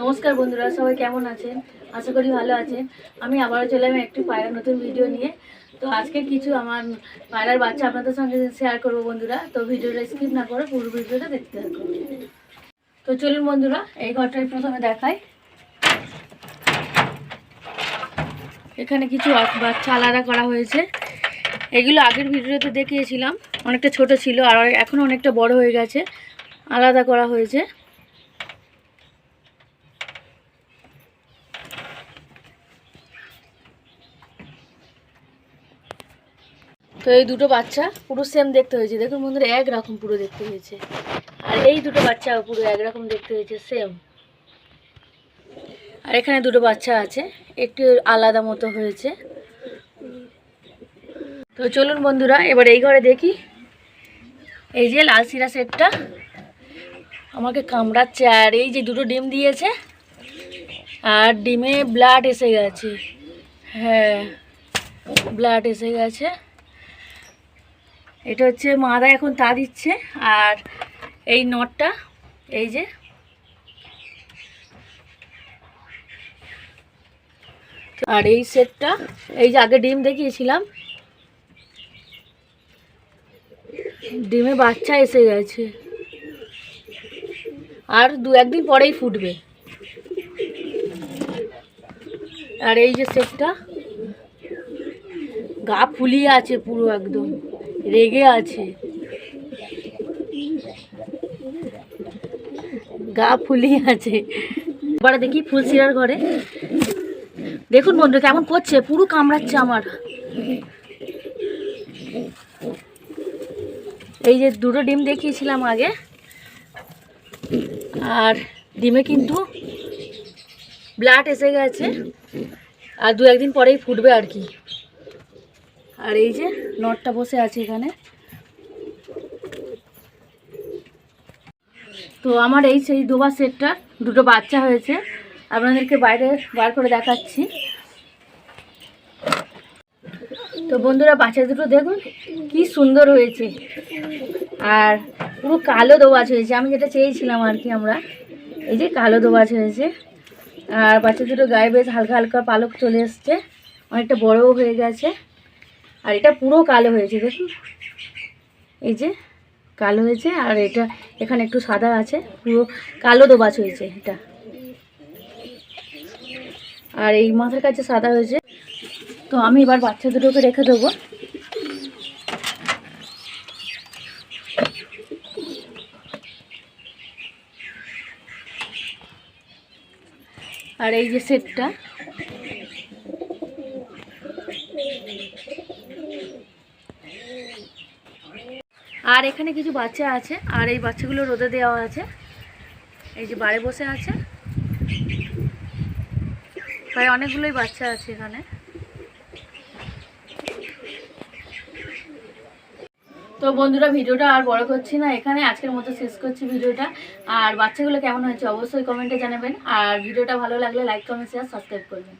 নমস্কার বন্ধুরা, সবাই কেমন আছেন? আশা করি ভালো আছেন। আমি আবারও চলে আমি একটি পায়রার নতুন ভিডিও নিয়ে। তো আজকে কিছু আমার পায়রার বাচ্চা আপনাদের সঙ্গে শেয়ার করব বন্ধুরা। তো ভিডিওটা স্কিপ না করে পুরো ভিডিওটা দেখতে থাকুন। তো চলুন বন্ধুরা, এই ঘরটাই প্রথমে দেখাই। এখানে কিছু বাচ্চা আলাদা করা হয়েছে। এগুলো আগের ভিডিওতে দেখিয়েছিলাম। অনেকটা ছোট ছিল, আর এখন অনেকটা বড় হয়ে গেছে। আলাদা করা হয়েছে। তো এই দুটো বাচ্চা পুরো সেম দেখতে হয়েছে। দেখুন বন্ধুরা, একরকম পুরো দেখতে হয়েছে। আর এই দুটো বাচ্চা পুরো একরকম দেখতে হয়েছে সেম আর এখানে দুটো বাচ্চা আছে, একটু আলাদা মতো হয়েছে। তো চলুন বন্ধুরা, এবার এই ঘরে দেখি। এই যে লাল সিরা সেটটা, আমাকে কামড়াচ্ছে। আর এই যে দুটো ডিম দিয়েছে, আর ডিমে ব্লাড এসে গেছে। হ্যাঁ ব্লাড এসে গেছে। এটা হচ্ছে মাদা এখন তা দিচ্ছে, আর এই নটটা, এই যে। আর এই সেটটা, এই যে আগে ডিম দেখিয়েছিলাম, ডিমে বাচ্চা এসে গেছে। আর দু একদিন পরেই ফুটবে। আর এই যে সেটটা, গা ফুলিয়ে আছে পুরো একদম। রেগে আছে। গা ফুলিয়ে আছে। এবার দেখি ফুলসিরার ঘরে। দেখুন বন্ধু, কেমন করছে? পুরো কামড়াচ্ছে আমার। এই যে দুটো ডিম দেখিয়েছিলাম আগে। আর ডিমে কিন্তু ব্লাড এসে গেছে। আর দু একদিন পরেই ফুটবে আর কি। আর এই যে নটটা বসে আছে এখানে। তো আমার এই সেই দুবার সেটটা, দুটো বাচ্চা হয়েছে। আপনাদেরকে বাইরে বার করে দেখাচ্ছি। তো বন্ধুরা, বাচ্চা দুটো দেখুন, কি সুন্দর হয়েছে। আর পুরো কালো দোবাজ হয়েছে। আমি যেটা চেয়েছিলাম আর কি আমরা, এই যে কালো দোবাজ হয়েছে। আর বাচ্চা দুটো গায়ে বেশ হালকা হালকা পালক চলে এসছে। অনেকটা বড়ও হয়ে গেছে। আর এটা পুরো কালো হয়েছে, দেখুন। এই যে কালো হয়েছে, আর এটা এখানে একটু সাদা আছে, পুরো কালো দোবাজ হয়েছে এটা। আর এই মাথার কাছে সাদা হয়েছে। তো আমি এবার বাচ্চা দুটোকে রেখে দেবো। আর এই যে সেটটা। আর এখানে কিছু বাচ্চা আছে, আর এই বাচ্চাগুলো রোদে দেওয়া আছে। এই যে বাড়ি বসে আছে। প্রায় অনেকগুলোই বাচ্চা আছে এখানে। তো বন্ধুরা, ভিডিওটা আর বড় করছি না। এখানে আজকের মতো শেষ করছি ভিডিওটা। আর বাচ্চাগুলো কেমন হয়েছে অবশ্যই কমেন্টে জানাবেন। আর ভিডিওটা ভালো লাগলে লাইক, কমেন্ট শেয়ার সাবস্ক্রাইব করবেন।